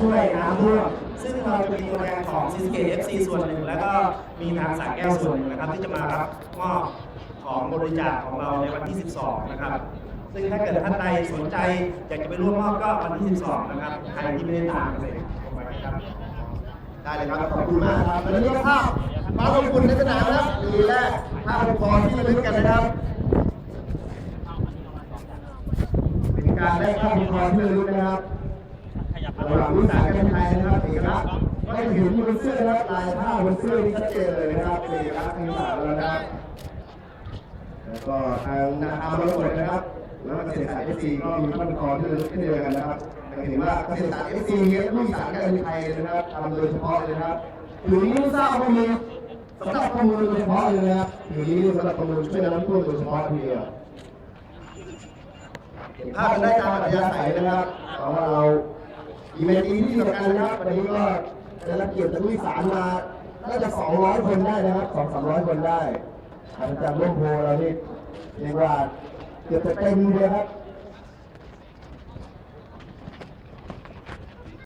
ช่วยน้ำท่วมซึ่งเราจะมีตัวแทนของซีสเกตเอฟซีส่วนหนึ่ง แล้วก็มีทางสายแก้วส่วนหนึ่งนะครับ ที่จะมารับมอบของบริจาคของเราในวันที่ 12 นะครับ ซึ่งถ้าเกิดท่านใดสนใจอยากจะไปร่วมมอบก็วันที่ 12 นะครับใครที่ไม่ได้ตามเลยครับได้เลยครับขอบคุณมากครับแล้วนี่ก็ภาพมาลงคุณในสนามนะครับปีแรกภาพองค์กรที่ระลึกกันนะครับเป็นการได้ภาพองค์กรที่ลึกนะครับ หว่างวิสาหกิจไทยนะครับเอกลักษณ์ก็จะเห็นบนเสื้อนะครับลายผ้าบนเสื้อนี่ชัดเจนเลยนะครับเป็นเอกลักษณ์ทางสารแล้วนะครับแล้วก็ทางนาคามรกตนะครับแล้วก็เกษตรศาสตร์เอฟซีก็มีขั้นตอนที่ระลึกเช่นเดียวกันนะครับจะเห็นว่าเกษตรศาสตร์เอฟซีเนี่ยลูกสารการไทยเลยนะครับทำโดยเฉพาะเลยนะครับอยู่นี้ไม่ทราบข้อมูลสำหรับข้อมูลโดยเฉพาะเลยนะครับอยู่นี้สำหรับข้อมูลช่วยน้ำท่วมโดยเฉพาะทีเดียวเห็นภาพกันได้ตามอัธยาศัยนะครับเพราะว่าเรา อีเวนต์นี้ที่สำคัญนะครับวันนี้ก็ได้รับเกียรติจากลูกสารมาน่าจะ200 คนได้นะครับ2-300 คนได้อาจารย์ร่วมโพเรานี่เรียกว่าเกือบจะเต็มเลยครับ